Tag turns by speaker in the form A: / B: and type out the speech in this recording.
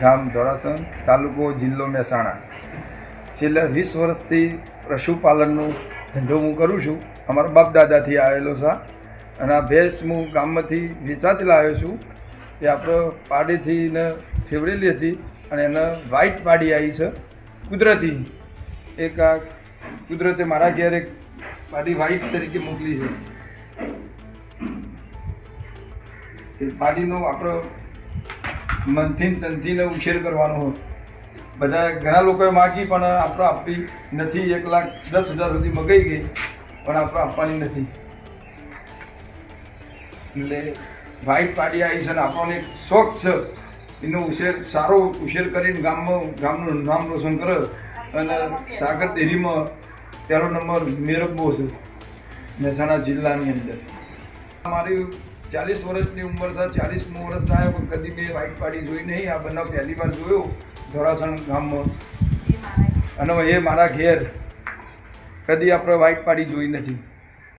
A: ગામ ધોરાસન તાલુકો જિલ્લો મહેસાણા. છેલ્લા વીસ વર્ષથી પશુપાલનનું ધંધો હું કરું છું. અમારા બાપ દાદાથી આવેલો છે. અને આ ભેંસ હું ગામમાંથી વેચાતી લાવ્યો છું. એ આપણે પાડીથી ને ફેવડેલી હતી અને એને વ્હાઈટ પાડી આવી છે. કુદરતી. એક આ કુદરતે મારા ઘેર પાડી વ્હાઈટ તરીકે મોકલી છે. એ પાડીનો આપણો મનથી તનથીને ઉછેર કરવાનો હોય. બધા ઘણા લોકોએ માગી, પણ આપણે આપવી નથી. એક લાખ દસ હજાર સુધી મગાઈ ગઈ, પણ આપણે આપવાની નથી. એટલે વ્હાઈટ પાડી આવી છે અને આપણને એક શોખ છે. એનો ઉછેર, સારો ઉછેર કરીને ગામમાં, ગામનું નામ રોશન કરે. અને સાગર ડેરીમાં પહેલો નંબર મેરબો છે, મહેસાણા જિલ્લાની અંદર. મારી ચાલીસ વર્ષની ઉંમર છે ચાલીસમું વર્ષ થાય પણ કદી મેં વાઇટ પાડી જોઈ નહીં. આ બનાવ પહેલી વાર જોયો ધોરાસણ ગામમાં. અને એ મારા ઘેર. કદી આપણે વાઇટ પાડી જોઈ નથી.